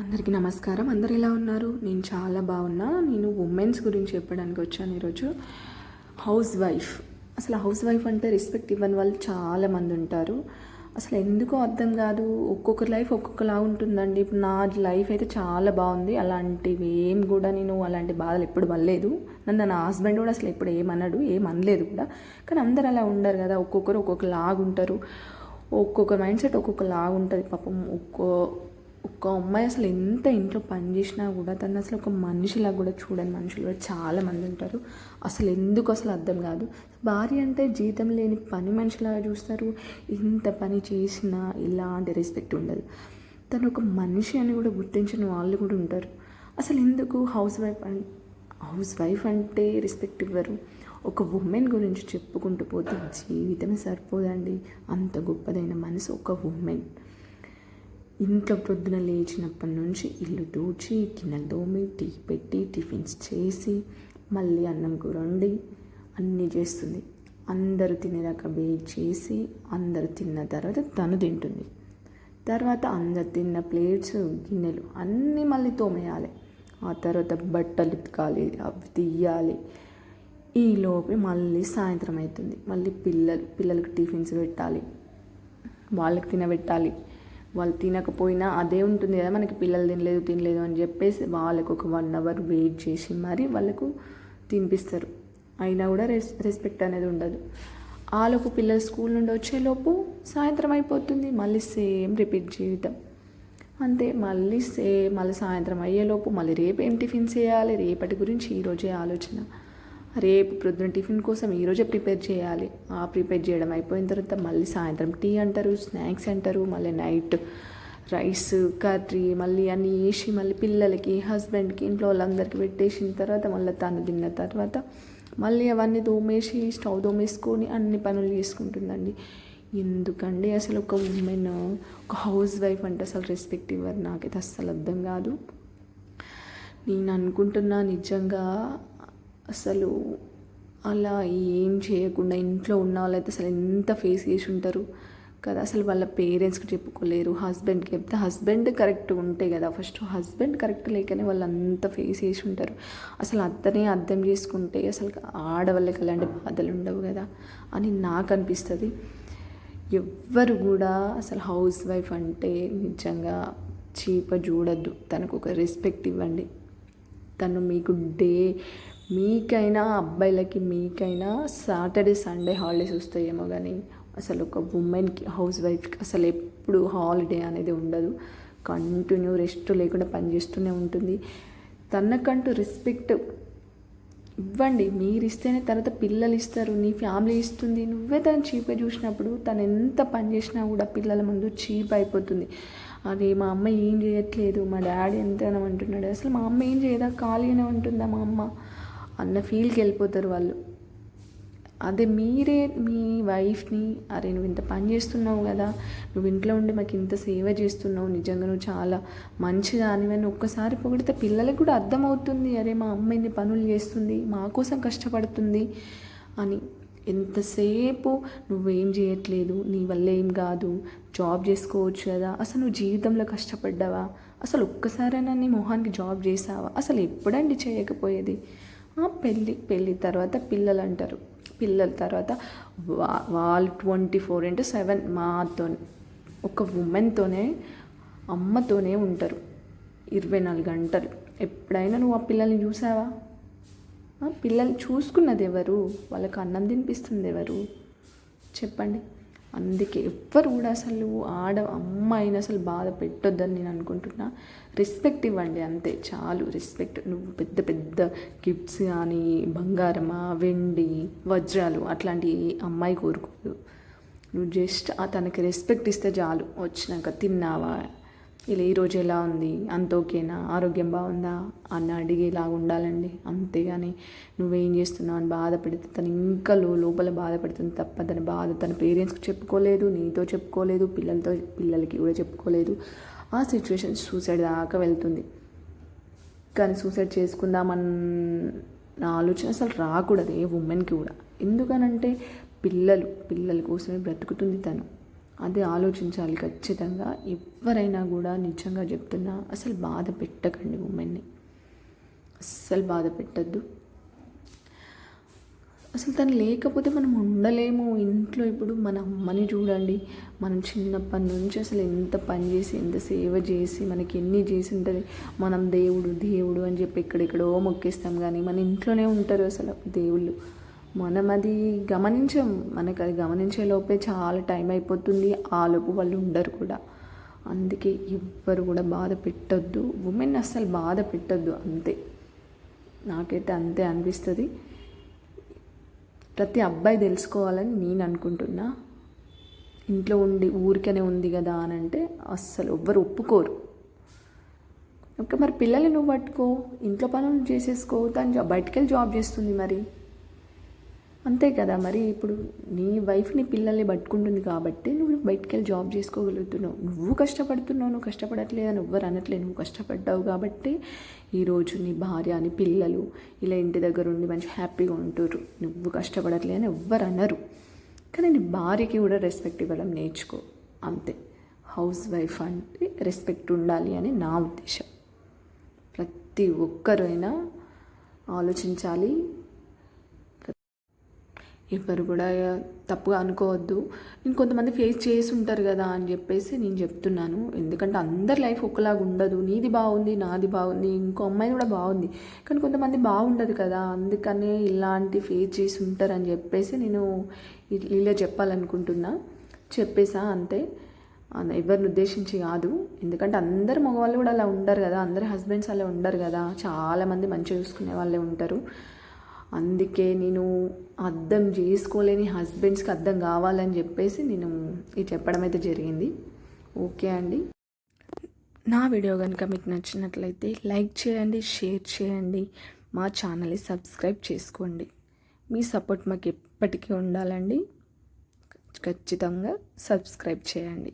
అందరికీ నమస్కారం. అందరు ఎలా ఉన్నారు? నేను చాలా బాగున్నా. నేను ఉమెన్స్ గురించి చెప్పడానికి వచ్చాను ఈరోజు. హౌస్ వైఫ్ అసలు హౌస్ వైఫ్ అంటే రెస్పెక్ట్ ఇవ్వని వాళ్ళు చాలా మంది ఉంటారు. అసలు ఎందుకో అర్థం కాదు. ఒక్కొక్కరి లైఫ్ ఒక్కొక్కలా ఉంటుందండి. ఇప్పుడు నా లైఫ్ అయితే చాలా బాగుంది. అలాంటివి ఏం కూడా నేను అలాంటి బాధలు ఎప్పుడు పడలేదు. నన్ను నా హస్బెండ్ కూడా అసలు ఎప్పుడు ఏమన్నాడు ఏం అనలేదు కూడా. కానీ అందరు అలా ఉండరు కదా. ఒక్కొక్కరు ఒక్కొక్క లాగా ఉంటారు. ఒక్కొక్క మైండ్ సెట్ ఒక్కొక్క లాగా ఉంటుంది. పాపం ఒక్కో ఒక అమ్మాయి అసలు ఎంత ఇంట్లో పని చేసినా కూడా తను అసలు ఒక మనిషిలా కూడా చూడని మనుషులు కూడా చాలా మంది ఉంటారు. అసలు ఎందుకు అసలు అర్థం కాదు. భార్య అంటే జీతం లేని పని మనిషిలాగా చూస్తారు. ఇంత పని చేసినా ఎలాంటి రెస్పెక్ట్ ఉండదు. తను ఒక మనిషి అని కూడా గుర్తించిన వాళ్ళు కూడా ఉంటారు. అసలు ఎందుకు హౌస్ వైఫ్ అన్ హౌస్ వైఫ్ అంటే రెస్పెక్ట్ ఇవ్వరు. ఒక ఉమెన్ గురించి చెప్పుకుంటూ పోతే జీవితమే సరిపోదండి. అంత గొప్పదైన మనసు ఒక ఉమెన్ ఇంత పొద్దున లేచినప్పటి నుంచి ఇల్లు తూచి కింద దోమి టీ పెట్టి టిఫిన్స్ చేసి మళ్ళీ అన్నం కూర వండి అన్నీ చేస్తుంది. అందరూ తినేదాకా వెయిట్ చేసి అందరు తిన్న తర్వాత తను తింటుంది. తర్వాత అందరు తిన్న ప్లేట్స్ గిన్నెలు అన్నీ మళ్ళీ తోమేయాలి. ఆ తర్వాత బట్టలు ఉతకాలి అవి తీయాలి. ఈలోపు మళ్ళీ సాయంత్రం అవుతుంది. మళ్ళీ పిల్లలు పిల్లలకు టిఫిన్స్ పెట్టాలి. వాళ్ళకి తినబెట్టాలి. వాళ్ళు తినకపోయినా అదే ఉంటుంది కదా మనకి పిల్లలు తినలేదు తినలేదు అని చెప్పేసి వాళ్ళకు ఒక వన్ అవర్ వెయిట్ చేసి మరి వాళ్ళకు తినిపిస్తారు. అయినా కూడా రెస్ రెస్పెక్ట్ అనేది ఉండదు. ఆలోపు పిల్లలు స్కూల్ నుండి వచ్చేలోపు సాయంత్రం అయిపోతుంది మళ్ళీ సేమ్ రిపీట్ జీవితం. అంతే మళ్ళీ సేమ్ మళ్ళీ సాయంత్రం అయ్యేలోపు మళ్ళీ రేపు ఏం టిఫిన్ చేయాలి? రేపటి గురించి ఈరోజే ఆలోచన. రేపు ప్రొద్దున టిఫిన్ కోసం ఈరోజే ప్రిపేర్ చేయాలి. ఆ ప్రిపేర్ చేయడం అయిపోయిన తర్వాత మళ్ళీ సాయంత్రం టీ అంటారు స్నాక్స్ అంటారు మళ్ళీ నైట్ రైస్ కర్రీ మళ్ళీ అన్నీ వేసి మళ్ళీ పిల్లలకి హస్బెండ్కి ఇంట్లో వాళ్ళందరికీ పెట్టేసిన తర్వాత మళ్ళీ తను తిన్న తర్వాత మళ్ళీ అవన్నీ దోమేసి స్టవ్ దోమేసుకొని అన్ని పనులు చేసుకుంటుందండి. ఎందుకండి అసలు ఒక ఉమెన్ ఒక హౌస్ వైఫ్ అంటే అసలు రెస్పెక్ట్ ఇవ్వరు. నాకైతే అస్సలు అర్థం కాదు. నేను అనుకుంటున్నా నిజంగా అసలు అలా ఏం చేయకుండా ఇంట్లో ఉన్న వాళ్ళైతే అసలు ఎంత ఫేస్ చేసి ఉంటారు కదా. అసలు వాళ్ళ పేరెంట్స్కి చెప్పుకోలేరు హస్బెండ్కి చెప్తే హస్బెండ్ కరెక్ట్ ఉంటే కదా ఫస్ట్. హస్బెండ్ కరెక్ట్ లేకనే వాళ్ళు అంత ఫేస్ చేసి ఉంటారు. అసలు అతనే అర్థం చేసుకుంటే అసలు ఆడవాళ్ళకి అలాంటి బాధలు ఉండవు కదా అని నాకు అనిపిస్తుంది. ఎవ్వరు కూడా అసలు హౌస్ వైఫ్ అంటే నిజంగా చీప చూడద్దు. తనకు ఒక రెస్పెక్ట్ ఇవ్వండి. తను మీకు డే మీకైనా అబ్బాయిలకి మీకైనా సాటర్డే సండే హాలిడేస్ వస్తాయేమో కానీ అసలు ఒక ఉమెన్కి హౌస్ వైఫ్కి అసలు ఎప్పుడు హాలిడే అనేది ఉండదు. కంటిన్యూ రెస్ట్ లేకుండా పనిచేస్తూనే ఉంటుంది. తనకంటూ రెస్పెక్ట్ ఇవ్వండి. మీరు ఇస్తేనే తర్వాత పిల్లలు ఇస్తారు. నీ ఫ్యామిలీ ఇస్తుంది. నువ్వే తను చీప్గా చూసినప్పుడు తను ఎంత పని చేసినా కూడా పిల్లల ముందు చీప్ అయిపోతుంది. అదే మా అమ్మ ఏం చేయట్లేదు? మా డాడీ ఎంత అంటున్నాడు. అసలు మా అమ్మ ఏం చేయదా? ఖాళీగానే ఉంటుందా మా అమ్మ? అన్న ఫీల్కి వెళ్ళిపోతారు వాళ్ళు. అదే మీరే మీ వైఫ్ని అరే నువ్వు ఇంత పని చేస్తున్నావు కదా నువ్వు ఇంట్లో ఉండి మాకు ఇంత సేవ చేస్తున్నావు నిజంగా నువ్వు చాలా మంచిదానివని ఒక్కసారి పొగిడితే పిల్లలకు కూడా అర్థమవుతుంది అరే మా అమ్మ ఇన్ని పనులు చేస్తుంది మా కోసం కష్టపడుతుంది అని. ఎంతసేపు నువ్వేం చేయట్లేదు నీ వల్ల ఏం కాదు జాబ్ చేసుకోవచ్చు కదా అసలు నువ్వు జీవితంలో కష్టపడ్డావా అసలు ఒక్కసారైనా నీ మొహానికి జాబ్ చేసావా అసలు ఎప్పుడండి చేయకపోయేది? పెళ్ళి పెళ్ళి తర్వాత పిల్లలు అంటారు పిల్లల తర్వాత వా వాళ్ళు ట్వంటీ ఫోర్ ఇంటూ సెవెన్ మాతో ఒక ఉమెన్తోనే అమ్మతోనే ఉంటారు. ఇరవై నాలుగు గంటలు. ఎప్పుడైనా నువ్వు ఆ పిల్లల్ని చూసావా? పిల్లల్ని చూసుకున్నది ఎవరు వాళ్ళకి అన్నం తినిపిస్తుంది ఎవరు చెప్పండి. అందుకే ఎవ్వరు కూడా అసలు ఆడ అమ్మాయిని అసలు బాధ పెట్టొద్దని నేను అనుకుంటున్నా. రెస్పెక్ట్ ఇవ్వండి అంతే చాలు. రెస్పెక్ట్ నువ్వు పెద్ద పెద్ద గిఫ్ట్స్ కానీ బంగారమా వెండి వజ్రాలు అట్లాంటి అమ్మాయి కోరుకోదు. నువ్వు జస్ట్ తనకి రెస్పెక్ట్ ఇస్తే చాలు. వచ్చినాక తిన్నావా ఇలా ఈరోజు ఎలా ఉంది? అంత ఓకేనా? ఆరోగ్యం బాగుందా? అన్న అడిగేలాగా ఉండాలండి. అంతేగాని నువ్వేం చేస్తున్నావు? అని బాధపడితే తను ఇంకా లోపల బాధపడుతుంది తప్ప తన బాధ తన పేరెంట్స్కి చెప్పుకోలేదు నీతో చెప్పుకోలేదు పిల్లలతో పిల్లలకి కూడా చెప్పుకోలేదు. ఆ సిచ్యువేషన్ సూసైడ్ దాకా వెళ్తుంది. కానీ సూసైడ్ చేసుకుందామన్న ఆలోచన అసలు రాకూడదు ఏ ఉమెన్కి కూడా. ఎందుకనంటే పిల్లలు పిల్లల కోసమే బ్రతుకుతుంది తను. అది ఆలోచించాలి ఖచ్చితంగా. ఎవరైనా కూడా నిజంగా చెప్తున్నా అసలు బాధ పెట్టకండి ఉమెన్ని. అస్సలు బాధ పెట్టద్దు. అసలు తను లేకపోతే మనం ఉండలేము. ఇంట్లో ఇప్పుడు మన అమ్మని చూడండి. మనం చిన్నప్పటి నుంచి అసలు ఎంత పని చేసి ఎంత సేవ చేసి మనకి ఎన్ని చేసి ఉంటుంది. మనం దేవుడు దేవుడు అని చెప్పి ఎక్కడెక్కడో మొక్కేస్తాం కానీ మన ఇంట్లోనే ఉంటారు అసలు దేవుళ్ళు. మనం అది గమనించం మనకు అది గమనించే లోపే చాలా టైం అయిపోతుంది ఆ లోపు వాళ్ళు ఉండరు కూడా. అందుకే ఎవ్వరు కూడా బాధ పెట్టొద్దు. ఉమెన్ అస్సలు బాధ పెట్టొద్దు అంతే. నాకైతే అంతే అనిపిస్తుంది. ప్రతి అబ్బాయి తెలుసుకోవాలని నేను అనుకుంటున్నా. ఇంట్లో ఉండి ఊరికనే ఉంది కదా అని అంటే అస్సలు ఎవ్వరు ఒప్పుకోరు. ఓకే మరి పిల్లల్ని నువ్వు పట్టుకో ఇంట్లో పనులు చేసేసుకో తను బయటకెళ్ళి బయటికి వెళ్ళి జాబ్ చేస్తుంది మరి. అంతే కదా మరి ఇప్పుడు నీ వైఫ్ని పిల్లల్ని పట్టుకుంటుంది కాబట్టి నువ్వు బయటికి వెళ్ళి జాబ్ చేసుకోగలుగుతున్నావు. నువ్వు కష్టపడుతున్నావు నువ్వు కష్టపడట్లేదని ఎవ్వరు అనట్లేదు. నువ్వు కష్టపడ్డావు కాబట్టి ఈరోజు నీ భార్య నీ పిల్లలు ఇలా ఇంటి దగ్గర ఉండి మంచి హ్యాపీగా ఉంటారు నువ్వు కష్టపడట్లేదని ఎవ్వరు అనరు. కానీ నీ భార్యకి కూడా రెస్పెక్ట్ ఇవ్వడం నేర్చుకో. అంతే. హౌస్ వైఫ్ అంటే రెస్పెక్ట్ ఉండాలి అని నా ఉద్దేశం. ప్రతి ఒక్కరైనా ఆలోచించాలి ఎవరు కూడా తప్పుగా అనుకోవద్దు. నేను కొంతమంది ఫేస్ చేసి ఉంటారు కదా అని చెప్పేసి నేను చెప్తున్నాను. ఎందుకంటే అందరి లైఫ్ ఒకలాగా ఉండదు. నీది బాగుంది నాది బాగుంది ఇంకో అమ్మాయి కూడా బాగుంది. కానీ కొంతమంది బాగుండదు కదా. అందుకనే ఇలాంటి ఫేస్ చేసి ఉంటారని చెప్పేసి నేను ఇలా చెప్పాలనుకుంటున్నా. చెప్పేసా అంతే. ఎవరిని ఉద్దేశించి కాదు. ఎందుకంటే అందరు మగవాళ్ళు కూడా అలా ఉండరు కదా. అందరి హస్బెండ్స్ అలా ఉండరు కదా. చాలామంది మంచిగా చూసుకునే వాళ్ళే ఉంటారు. అందుకే నేను అర్థం చేసుకోలేని హస్బెండ్స్కి అర్థం కావాలని చెప్పేసి నేను ఇది చెప్పడం అయితే జరిగింది. ఓకే అండి. నా వీడియో కనుక మీకు నచ్చినట్లయితే లైక్ చేయండి షేర్ చేయండి మా ఛానల్ని సబ్స్క్రైబ్ చేసుకోండి. మీ సపోర్ట్ మాకు ఎప్పటికీ ఉండాలండి. ఖచ్చితంగా సబ్స్క్రైబ్ చేయండి.